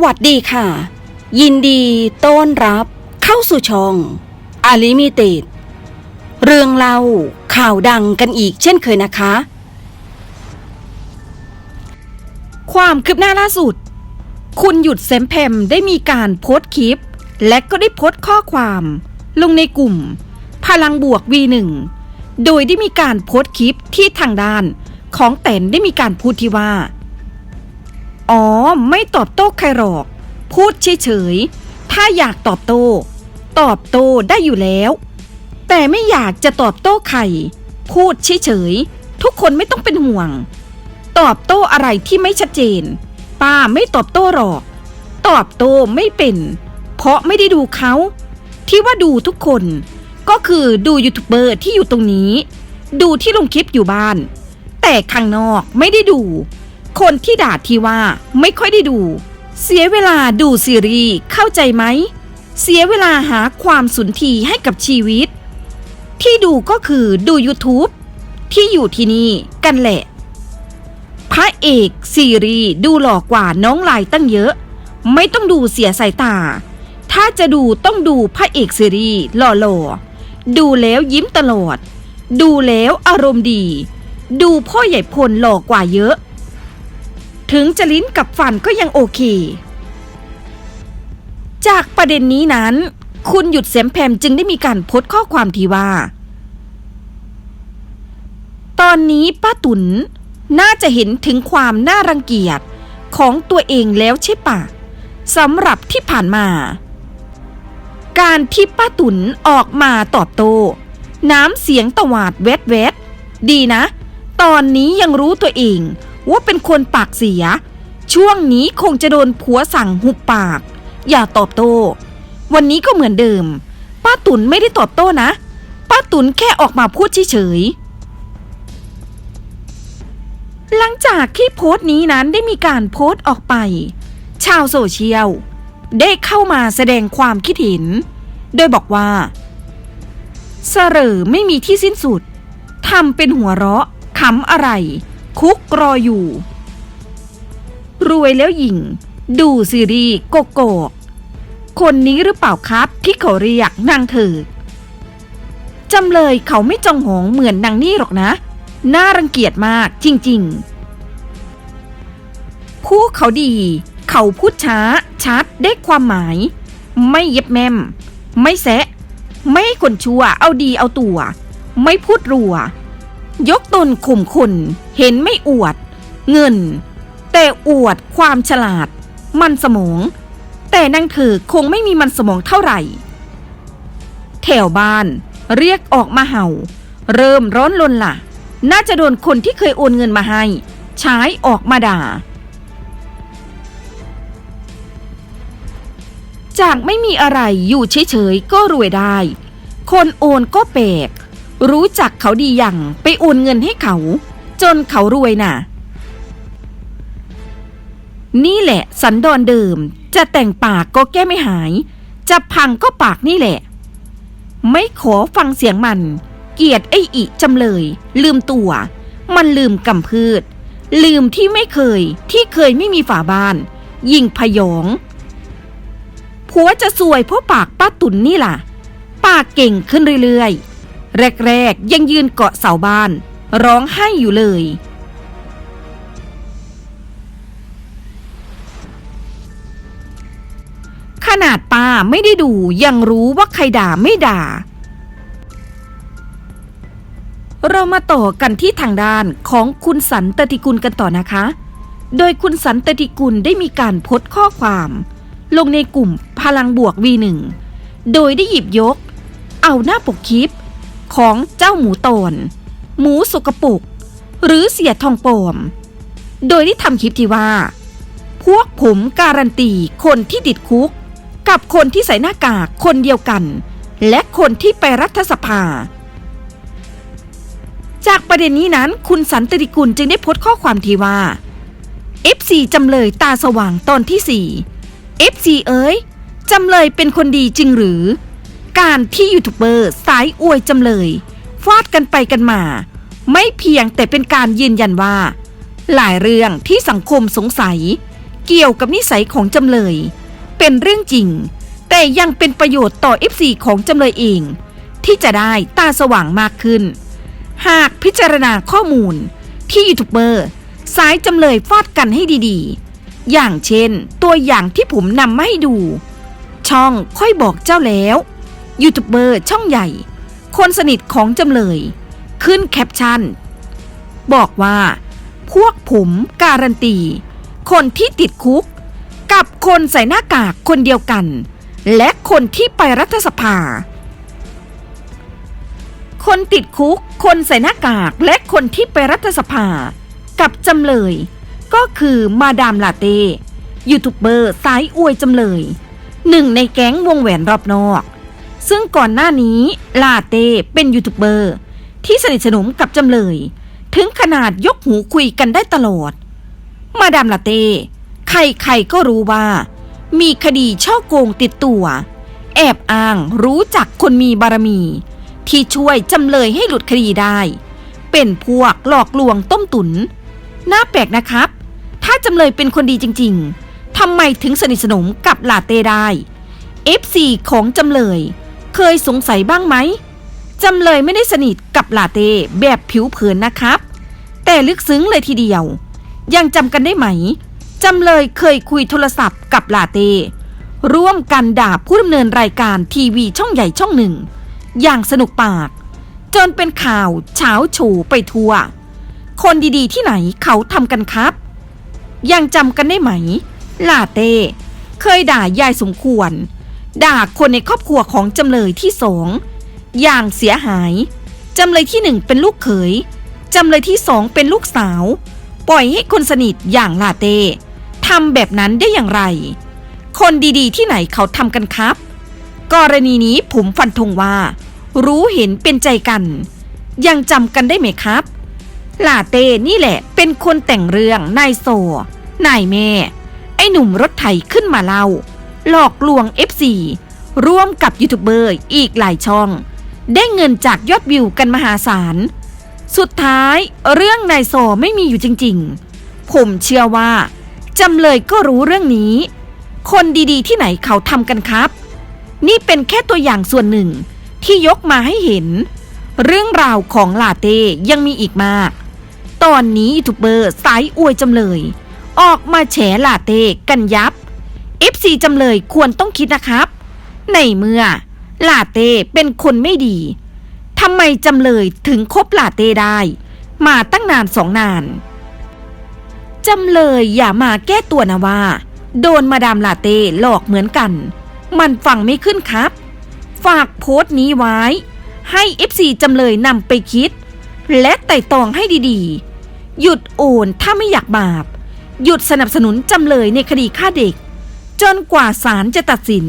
สวัสดีค่ะ ยินดีต้อนรับเข้าสู่ช่องอาลิมิเต็ดเรื่องเล่าข่าวดังกันอีกเช่นเคยนะคะ ความคืบหน้าล่าสุด คุณหยุดเซมเพมได้มีการโพสต์คลิป และก็ได้โพสต์ข้อความ ลงในกลุ่ม พลังบวก V1 โดยได้มีการโพสต์คลิปที่ทางด้าน ของแตนได้มีการพูดที่ว่า อ๋อ ไม่ตอบโต้ใครหรอก พูดเฉยๆ ถ้าอยากตอบโต้ ตอบโต้ได้อยู่แล้ว แต่ไม่อยากจะตอบโต้ใคร พูดเฉยๆ ทุกคนไม่ต้องเป็นห่วง ตอบโต้อะไรที่ไม่ชัดเจน ป้าไม่ตอบโต้หรอก ตอบโต้ไม่เป็น เพราะไม่ได้ดูเขา ที่ว่าดูทุกคน ก็คือดูยูทูบเบอร์ที่อยู่ตรงนี้ ดูที่ลงคลิปอยู่บ้าน แต่ข้างนอกไม่ได้ดู คนที่ด่าที่ว่าไม่ค่อยได้ดู เสียเวลาดูซีรีส์เข้าใจไหม เสียเวลาหาความสุนทรีให้กับชีวิต ที่ดูก็คือดู YouTube ที่อยู่ที่นี่กันแหละ พระเอกซีรีส์ดูหล่อกว่าน้องลายตั้งเยอะ ไม่ต้องดูเสียสายตา ถ้าจะดูต้องดูพระเอกซีรีส์หล่อๆดูแล้วยิ้มตลอด ดูแล้วอารมณ์ดี ดูพ่อใหญ่พลหล่อกว่าเยอะ ถึงจะลิ้นกับฟันก็ยังโอเค จากประเด็นนี้นั้น คุณหยุดเสียมแพมจึงได้มีการโพสต์ข้อความที่ว่า ตอนนี้ป้าตุนน่าจะเห็นถึงความน่ารังเกียจของตัวเองแล้วใช่ปะสำหรับที่ผ่านมา การที่ป้าตุนออกมาตอบโต้น้ำเสียงตวาดแวดแวดดีนะ ตอนนี้ยังรู้ตัวเอง ว่าเป็นคนปากเสีย ช่วงนี้คงจะโดนผัวสั่งหุบปาก อย่าตอบโต้ วันนี้ก็เหมือนเดิม ป้าตุนไม่ได้ตอบโต้นะ ป้าตุนแค่ออกมาพูดเฉยๆหลังจากที่โพสต์นี้นั้นได้มีการโพสต์ออกไป ชาวโซเชียล ได้เข้ามาแสดงความคิดเห็น โดยบอกว่าเสรอไม่มีที่สิ้นสุดทำเป็นหัวเราะขำอะไร คุกรออยู่ รวยแล้วหญิง ดูซีรีส์โกโกคนนี้หรือเปล่าครับที่เขาเรียกนางเถิกจำเลยเขาไม่จองหงเหมือนนางนี่หรอกนะ น่ารังเกียจมากจริงๆ ผู้เขาดี เขาพูดช้า ชัดได้ความหมาย ไม่เย็บแมม ไม่แซะ ไม่คนชั่วเอาดีเอาตัว ไม่พูดรัว ยกตนข่มคน เห็นไม่อวด เงิน แต่อวดความฉลาด มันสมอง แต่นางเธอคงไม่มีมันสมองเท่าไหร่ แถวบ้าน เรียกออกมาเห่า เริ่มร้อนลนล่ะ น่าจะโดนคนที่เคยโอนเงินมาให้ ใช้ออกมาด่า จากไม่มีอะไรอยู่เฉยๆก็รวยได้ คนโอนก็แปลก รู้จักเขาดีอย่างไปโอนเงินให้เขา จนเขารวยน่ะ นี่แหละ สันดอนเดิม จะแต่งปากก็แก้ไม่หาย จะพังก็ปากนี่แหละ ไม่ขอฟังเสียงมัน เกลียดไอ้อิจำเลย ลืมตัว มันลืมกำพืช ลืมที่ไม่เคย ที่เคยไม่มีฝาบ้าน ยิงพยองผัวจะสวยเพราะปากป้าตุนนี่ล่ะ ปากเก่งขึ้นเรื่อยๆ แรกๆ ยังยืนเกาะเสาบ้าน ร้องไห้อยู่เลย ขนาดป้าไม่ได้ดูยังรู้ว่าใครด่าไม่ด่า เรามาต่อกันที่ทางด้านของคุณสันตติกุลกันต่อนะคะ โดยคุณสันตติกุลได้มีการโพสต์ข้อความ ลงในกลุ่มพลังบวก V1 โดยได้หยิบยก เอาหน้าปกคลิป ของเจ้าหมูตน หมูสกปรกหรือเสียทองปม โดยได้ทำคลิปที่ว่า พวกผมการันตีคนที่ติดคุก กับคนที่ใส่หน้ากากคนเดียวกัน และคนที่ไปรัฐสภา จากประเด็นนี้นั้นคุณสันติกุลจึงได้โพสต์ข้อความที่ว่า FC จำเลยตาสว่างตอนที่ 4 FC เอ้ยจำเลยเป็นคนดีจริงหรือ การที่ยูทูบเบอร์สายอวยจำเลยฟาดกันไปกันมา ไม่เพียงแต่เป็นการยืนยันว่า หลายเรื่องที่สังคมสงสัย เกี่ยวกับนิสัยของจำเลย เป็นเรื่องจริง แต่ยังเป็นประโยชน์ต่อ FC ของจำเลยเอง ที่จะได้ตาสว่างมากขึ้น หากพิจารณาข้อมูลที่ยูทูบเบอร์สายจำเลยฟาดกันให้ดีๆ อย่างเช่นตัวอย่างที่ผมนำมาให้ดู ช่องค่อยบอกเจ้าแล้ว ยูทูบเบอร์ช่องใหญ่ คนสนิทของจำเลย ขึ้นแคปชั่น บอกว่า พวกผมการันตี คนที่ติดคุก กับคนใส่หน้ากากคนเดียวกัน และคนที่ไปรัฐสภา คนติดคุก คนใส่หน้ากากและคนที่ไปรัฐสภา กับจำเลย ก็คือมาดามลาเต้ยูทูบเบอร์สายอวยจำเลยหนึ่งในแก๊งวงแหวนรอบนอก ซึ่งก่อนหน้านี้ลาเต้เป็นยูทูบเบอร์ที่สนิทสนมกับจำเลย ถึงขนาดยกหูคุยกันได้ตลอด มาดามลาเต้ ใครๆก็รู้ว่า มีคดีช่อโกงติดตัว แอบอ้างรู้จักคนมีบารมี ที่ช่วยจำเลยให้หลุดคดีได้ เป็นพวกหลอกลวงต้มตุน น่าแปลกนะครับ ถ้าจำเลยเป็นคนดีจริง ๆทำไมถึงสนิทสนมกับลาเต้ได้ FC ของจำเลย เคยสงสัยบ้างไหมจำเลยไม่ได้สนิทกับลาเต้แบบผิวเผินนะครับ แต่ลึกซึ้งเลยทีเดียว ยังจำกันได้ไหมจำเลยเคยคุยโทรศัพท์กับลาเต้ร่วมกันด่าผู้ดำเนินรายการทีวีช่องใหญ่ช่องหนึ่ง อย่างสนุกปาก จนเป็นข่าวเช้าโฉไปทั่ว คนดีๆที่ไหนเขาทำกันครับ ยังจำกันได้ไหม ลาเต้เคยด่ายายสมควร ด่าคนในครอบครัวของจำเลยที่สองอย่างเสียหาย จำเลยที่หนึ่งเป็นลูกเขย จำเลยที่สองเป็นลูกสาว ปล่อยให้คนสนิทอย่างลาเต้ทำแบบนั้นได้อย่างไร คนดีๆที่ไหนเขาทำกันครับ กรณีนี้ผมฟันธงว่า รู้เห็นเป็นใจกัน ยังจำกันได้ไหมครับ ลาเต้นี่แหละเป็นคนแต่งเรื่องนายโซนายแม่ ไอ้หนุ่มรถไถขึ้นมาเล่า หลอกลวง FC ร่วมกับยูทูบเบอร์อีกหลายช่อง ได้เงินจากยอดวิวกันมหาศาล สุดท้ายเรื่องนายโซไม่มีอยู่จริงๆ ผมเชื่อว่าจำเลยก็รู้เรื่องนี้ คนดีๆที่ไหนเขาทำกันครับ นี่เป็นแค่ตัวอย่างส่วนหนึ่งที่ยกมาให้เห็น เรื่องราวของลาเต้ยังมีอีกมาก ตอนนี้ยูทูบเบอร์สายอวยจำเลย ออกมาแฉลาเต้กันยับ FC จำเลยควรต้องคิดนะครับ ในเมื่อลาเต้เป็นคนไม่ดีทำไมจำเลยถึงคบลาเต้ได้ มาตั้งนานสองนานจำเลยอย่ามาแก้ตัวนะว่า โดนมาดามลาเต้หลอกเหมือนกัน มันฟังไม่ขึ้นครับ ฝากโพสต์นี้ไว้ ให้ FC จำเลยนำไปคิด และไต่ตองให้ดีๆ หยุดโอนถ้าไม่อยากบาป หยุดสนับสนุนจำเลยในคดีฆ่าเด็ก จนกว่าศาลจะตัดสิน